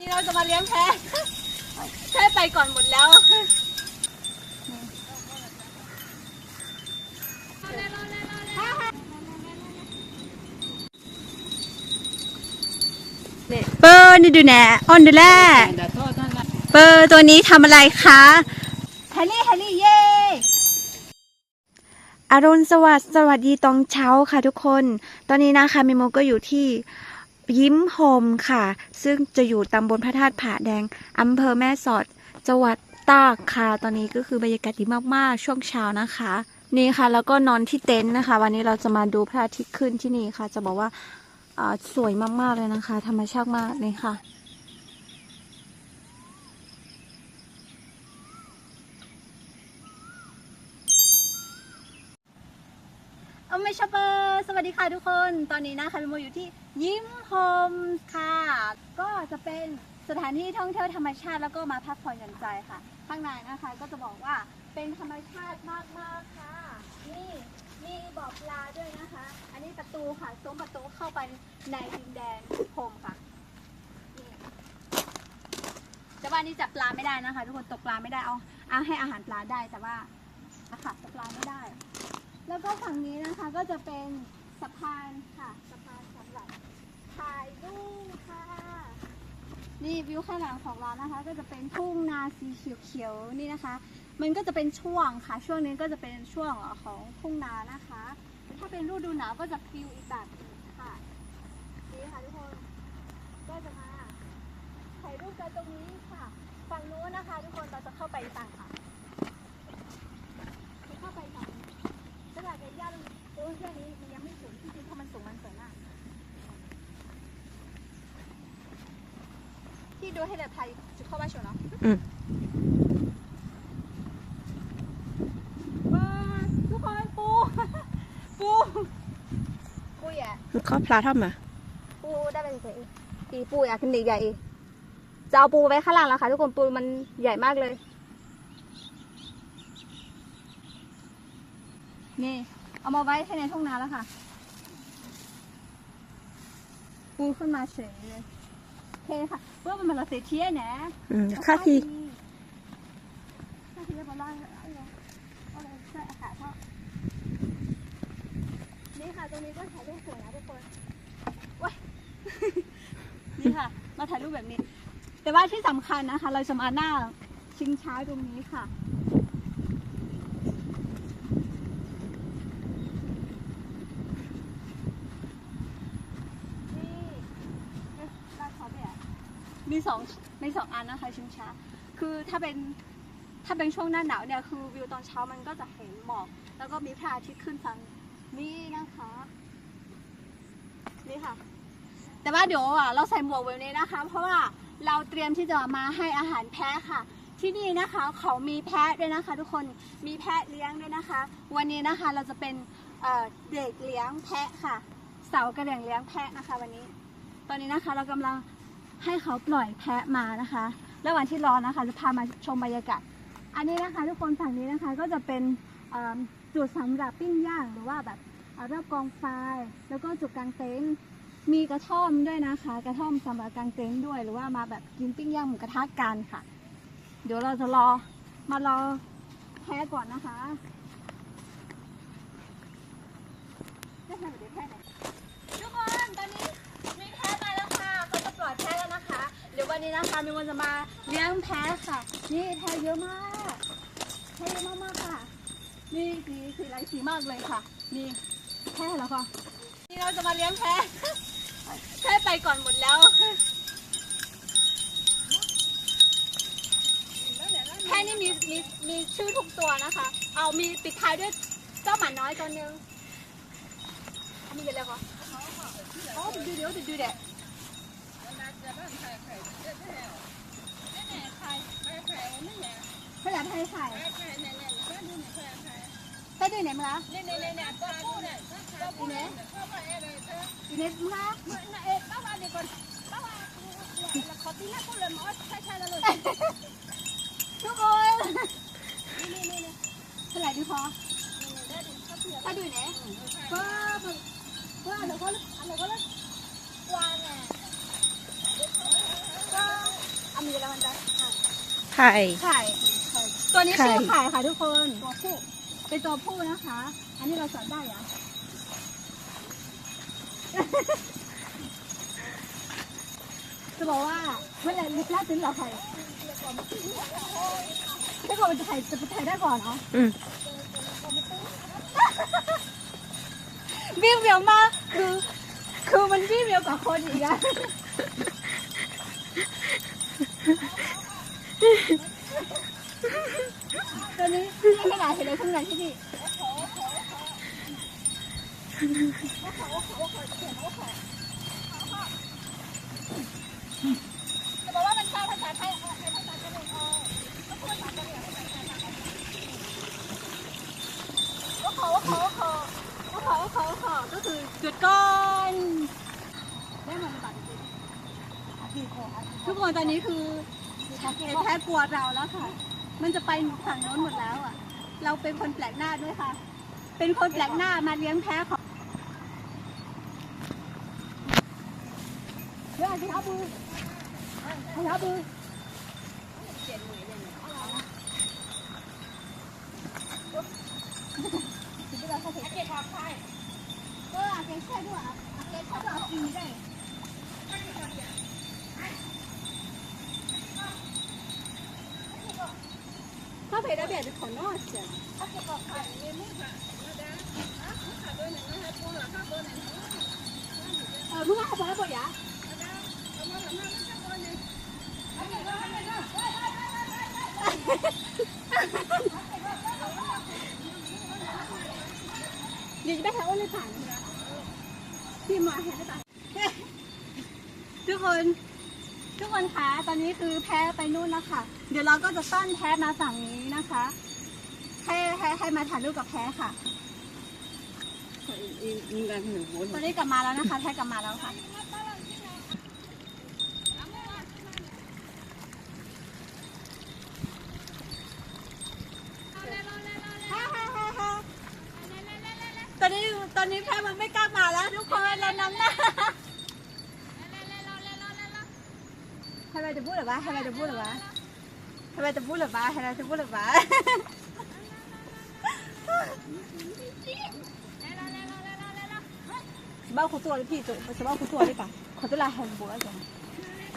นี่เราจะมาเลี้ยงแพะแพะไปก่อนหมดแล้ว เปอร์นี่ดูแหน่ออนดูแลเปอร์ตัวนี้ทำอะไรคะแฮร์รี่แฮร์รี่เย่อรุณสวัสดิ์สวัสดีตอนเช้าค่ะทุกคน ตอนนี้นะคะมิโมก็อยู่ที่ ยิ้มโฮมค่ะ ซึ่งจะอยู่ตำบลพระธาตุผาแดงอำเภอแม่สอดจังหวัดตากค่ะตอนนี้ก็คือบรรยากาศดีมากๆ ช่วงเช้านะคะ นี่ค่ะ แล้วก็นอนที่เต็นท์นะคะ วันนี้เราจะมาดูพระอาทิตย์ขึ้นที่นี่ค่ะ จะบอกว่าอ่าสวยมากๆเลยนะคะ ธรรมชาติมากเลยค่ะ เอาไม่ชอปเปอร์สวัสดีค่ะทุกคน ตอนนี้นะคะเป็นโมอยู่ที่ยิ้มโฮมค่ะ ก็จะเป็นสถานที่ท่องเที่ยวธรรมชาติแล้วก็มาพักผ่อนหย่อนใจค่ะ ข้างในนะคะก็จะบอกว่าเป็นธรรมชาติมากๆค่ะ นี่มีบ่อปลาด้วยนะคะ อันนี้ประตูค่ะซุ้มประตูเข้าไปในดินแดนโฮมค่ะนี่แต่ว่านี่จับปลาไม่ได้นะคะ ทุกคนตกปลาไม่ได้เอาเอาให้อาหารปลาได้แต่ว่าอาค่ะตกปลาไม่ได้ แล้วก็ฝั่งนี้นะคะก็จะเป็นสะพานค่ะสะพานสำหรับถ่ายรูปค่ะ นี่วิวข้างหลังของเรานะคะ ก็จะเป็นทุ่งนาสีเขียวๆนี่นะคะ มันก็จะเป็นช่วงค่ะ ช่วงนี้ก็จะเป็นช่วงของทุ่งนานะคะ ถ้าเป็นฤดูหนาวก็จะฟิวอีกแบบหนึงค่ะนี่ค่ะทุกคนก็จะมาถ่ายรูปกันตรงนี้ค่ะ ฝั่งนู้นนะคะ ทุกคนเราจะเข้าไปต่างค่ะเข้าไปต่าง ขนาดในย่า ตัวแค่นี้มันยังไม่สูงที่จริงถ้ามันสูงมันสวยมากที่ดูให้เด็กไทยจุดเข้าไปชนเนาะอืมว้าทุกคนปู ปูปูแย่ข้อพลาทำมาปูได้ไปเฉยๆอีปูอยากขึ้นดีใหญ่อีจะเอาปูไว้ข้างล่างแล้วค่ะทุกคนปูมันใหญ่มากเลย นี่ เอามาไว้แค่ในทุ่งนาแล้วค่ะ ปูขึ้นมาเฉยเลยโอเคค่ะเพื่อมันมาละเสียเทียนะอืมค่าทีค่าทีเรียบร้อยแล้วเอาเลยเอาเลยใช่ค่ะพ่อนี่ค่ะตรงนี้ก็ถ่ายรูปสวยนะทุกคนว้ายนี่ค่ะ มาถ่ายรูปแบบนี้ แต่ว่าที่สำคัญนะคะ เราจะมาหน้าชิงช้าตรงนี้ค่ะ นี่เอ๊ะลาดเขาไปอะ มีสองมีสองอันนะคะชิงช้า คือถ้าเป็นถ้าเป็นช่วงหน้าหนาวเนี่ยคือวิวตอนเช้ามันก็จะเห็นหมอก แล้วก็มีพระอาทิตย์ขึ้นฝั่งนี่นะคะ นี่ค่ะ แต่ว่าเดี๋ยวอะเราใส่หมวกแบบนี้นะคะ เพราะว่าเราเตรียมที่จะมาให้อาหารแพะค่ะ ที่นี่นะคะเขามีแพะด้วยนะคะ ทุกคนมีแพะเลี้ยงด้วยนะคะ วันนี้นะคะเราจะเป็นเเด็กเลี้ยงแพะค่ะ เสากระเหลี่ยงเลี้ยงแพะนะคะ วันนี้ ตอนนี้นะคะเรากำลัง ให้เขาปล่อยแพะมานะคะ ระหว่างที่รอนะคะจะพามาชมบรรยากาศ อันนี้นะคะทุกคนฝั่งนี้นะคะก็จะเป็นจุดสำหรับปิ้งย่างหรือว่าแบบเรอบกองไฟแล้วก็จุดกางเต็นท์มีกระท่อมด้วยนะคะ กระท่อมสำหรับกางเต็นท์ด้วย หรือว่ามาแบบกินปิ้งย่างหมูกระทะกันค่ะ เดี๋ยวเราจะรอมารอแพ้ก่อนนะคะทุกคนตอนนี้ อยแพ้แล้วนะคะ เดี๋ยววันนี้นะคะมีวันจะมาเลี้ยงแพ้ค่ะ นี่แพ้เยอะมากแพ้เยอะมากๆค่ะ นี่สีสีหลายสีมากเลยค่ะ นี่แพ้แล้วค่ะ นี่เราจะมาเลี้ยงแพะแพะไปก่อนหมดแล้วแพะนี่มีมีมีชื่อทุกตัวนะคะ เอามีปิดท้ายด้วยเจ้าหมาน้อยตัวหนึงอันนี้อะไรคะอ๋อดูเดี๋ยวดูเดี๋ยว พื่อนไทยไข่ไปด้วยไหนมาละอีเนสอีเนสมา ทุกคนนี่นี่นี่เท่าไหร่ดีพอถ้าดูไหนก็ก็อะไรก็อะไรก็วางอะก็ ไข่ ไข่ไข่ตัวนี้ไข่ชื่อไข่ค่ะทุกคนตัวผู้เป็นตัวผู้นะคะ อันนี้เราสอนได้เหรอจะบอกว่าเมื่อไหร่ลิปล่าซื้อเราไข่ถ้าก่อนมันจะไข่จะไปไข่ได้ก่อนเหรออืมวิ่งเร็วมากคือคือมันวิ่งเร็วกว่าคนอีกอะ ตอนนี้ที่ขนาดเห็นเลยข้างในที่นี่จะบอกว่ามันใช้ภาษาไทยออกในภาษาเขมรออกก็พูดภาษาเขมรภาษาไทยก็ขอก็ขอขอก็ขอขอขอก็คือจุดก้อนได้มาในบัตรจริงทุกคนตอนนี้คือ ไอ้แพ้กลัวเราแล้วค่ะ มันจะไปฝั่งโน้นหมดแล้วอะ เราเป็นคนแปลกหน้าด้วยค่ะ เป็นคนแปลกหน้ามาเลี้ยงแพ้ของเรื่องสิครับบูครับบูอาเกตทำใช่ก็อาเกตใช่ด้วยอาเกตช่ด้วยเอากินได้ ถ้าเพจได้แบบจะขอน ทุกคนทุกคนคะตอนนี้คือแพ้ไปนู่นแล้วค่ะเดี๋ยวเราก็จะต้อนแพ้มาฝั่งนี้นะคะ ให้ให้ให้มาถ่ายรูปกับแพ้ค่ะ ตอนนี้กลับมาแล้วนะคะ แพ้กลับมาแล้วค่ะ ตอนนี้ตอนนี้แพ้มันไม่กล้ามาแล้วทุกคนเรานำหน้า ทำไมจะพูดหรือวะทำไมจะพูดหรือวะทำไมจะพูดหรือวะทำไมจะพูดหรือวะสบ้าคุณตัวเลยพี่ตัวสบ้าคุณตัวเลยป่ะขอตัวลาแฮมบแล้วจ้ะ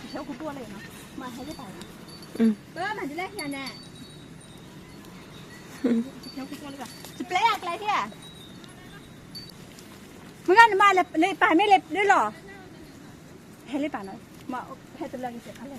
เช้าคุณตัวเลยนะมาให้ได้ป่ะเออมันจะแรกยันแน่เช้าคุณตัวเลยป่ะจะเปรี้ยอะไรที่อะมึงกันมาเลยเลยป่าไม่เลยด้วยหรอให้เลยป่าหน่อย มาให้ตัวเลยเสร็จอะไร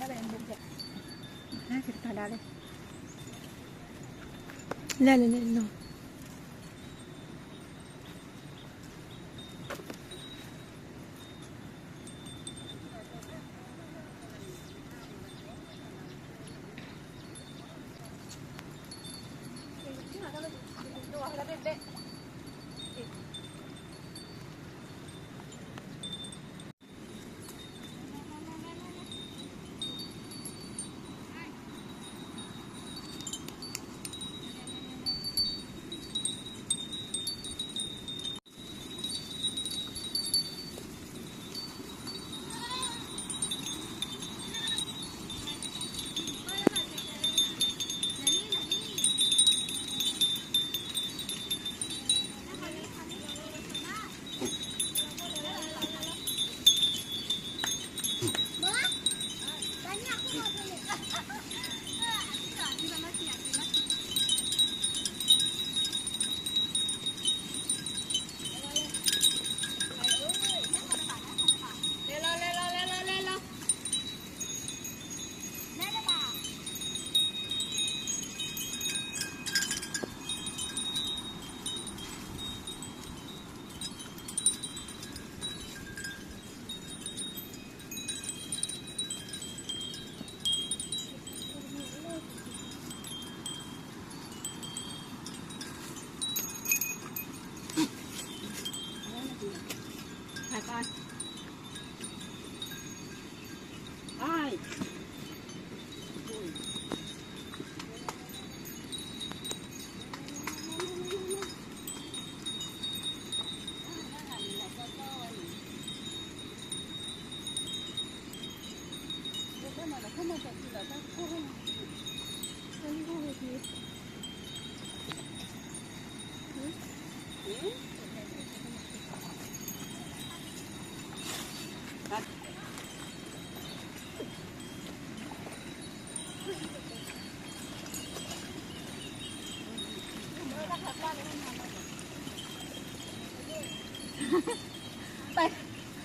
ไป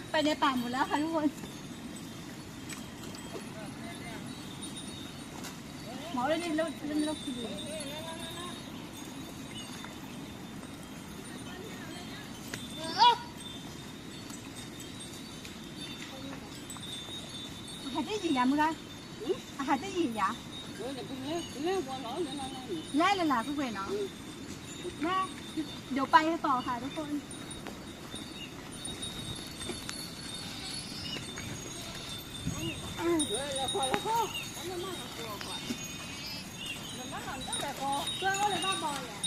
ไปในป่าหมดแล้วค่ะทุกคน หมอเลยนี่แล้วแล้วแล้วคือ还在演呀，木个？啊，还在演呀？来了啦，不会呢。来，เดี๋ยวไปต่อค่ะทุกคน 来 ก็ไม่ได้บอกฉันก็เลยบ้าบอลแหละ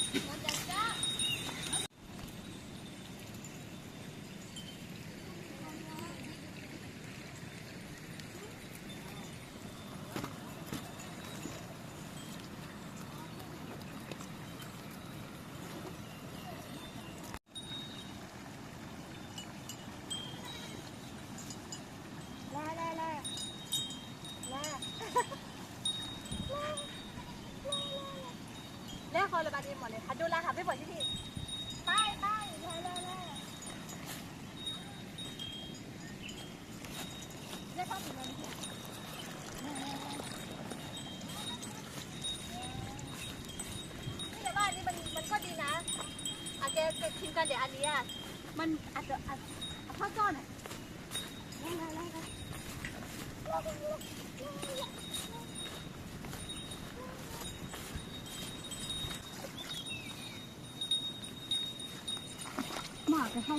หมาจะเข้า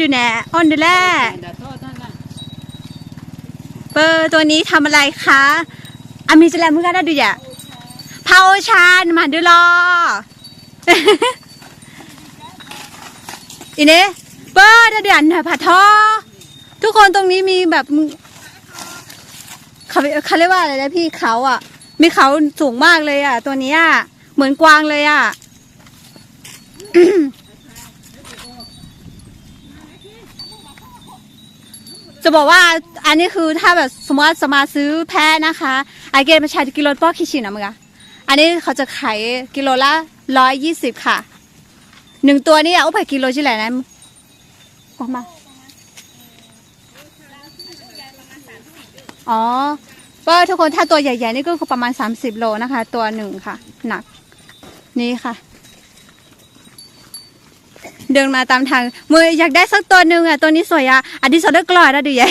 ดูแน่ออนดูแลเปิร์ตัวนี้ทำอะไรคะอามีจะแลมือกันได้ดูอย่าเผาชานมาดูรออีเน่เปิร์เดือนหน่อยผัดทอทุกคนตรงนี้มีแบบเขาเขาเรียกว่าอะไรนะพี่เขาอะ มีเขาสูงมากเลยอะ ตัวนี้ยเหมือนกวางเลยอะ จะบอกว่าอันนี้คือถ้าแบบสมมติจะมาซื้อแพะนะคะไอเกนมาใช้กิโลป้อคิชินะมึงอะอันนี้เขาจะขายกิโลละร้อยยี่สิบค่ะหนึ่งตัวนี่เอาไปกิโลที่ไหนนะบอกมาอ๋อก็ทุกคนถ้าตัวใหญ่ๆนี่ก็คือประมาณ 30 โลนะคะ ตัวหนึ่งค่ะ หนัก นี่ค่ะ เดินมาตามทางมืออยากได้สักตัวหนึ่งอะตัวนี้สวยอะอันนี้สดกลอยนะดูใหญ่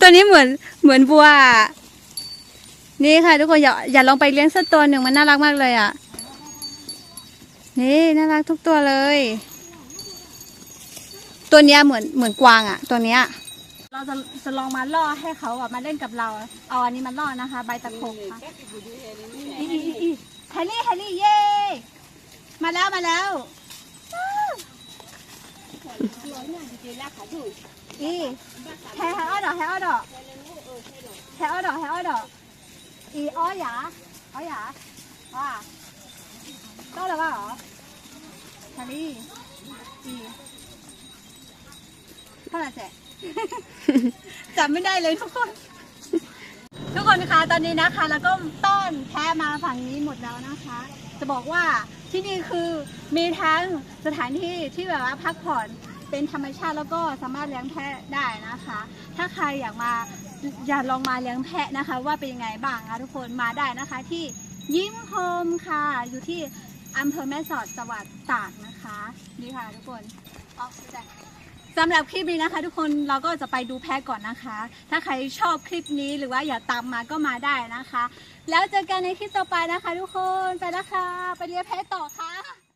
ตัวนี้เหมือนเหมือนบัวอะนี่ค่ะ ทุกคนอย่าอย่าลองไปเลี้ยงสักตัวหนึ่งมันน่ารักมากเลยอะนี่น่ารักทุกตัวเลย ตัวเนี้ยเหมือนเหมือนกวางอะ ตัวเนี้ยเราจะจะลองมาล่อให้เขาอะมาเล่นกับเราเอาอันนี้มาล่อนะคะ ใบตะคงค่ะอีอีอีอีแฮร์รี่แฮร์รี่เย่มาแล้วมาแล้ว อีแฮแฮอ้อดอกแฮอ้อดอกแฮอ้อดอกแฮอ้อดอกอีอ้อหยาอ้อหยาว่าต้องแล้วว่าหรอฮันนี่อีเท่าไหร่แจจำไม่ได้เลยทุกคน ทุกคนคะตอนนี้นะคะ แล้วก็ต้อนแพ้มาฝั่งนี้หมดแล้วนะคะ จะบอกว่า ที่นี่คือมีทั้งสถานที่ที่แบบว่าพักผ่อนเป็นธรรมชาติแล้วก็สามารถเลี้ยงแพะได้นะคะ ถ้าใครอยากมาอยากลองมาเลี้ยงแพะนะคะ ว่าเป็นยังไงบ้างคะทุกคนมาได้นะคะที่ยิ้มโฮมค่ะ อยู่ที่อำเภอแม่สอดจังหวัดตากนะคะนี่ค่ะทุกคนออไม่ได้สำหรับคลิปนี้นะคะ ทุกคนเราก็จะไปดูแพะก่อนนะคะ ถ้าใครชอบคลิปนี้หรือว่าอยากตามมาก็มาได้นะคะ แล้วเจอกันในคลิปต่อไปนะคะ ทุกคน ไปแล้วค่ะ ไปเลี้ยงแพะต่อค่ะ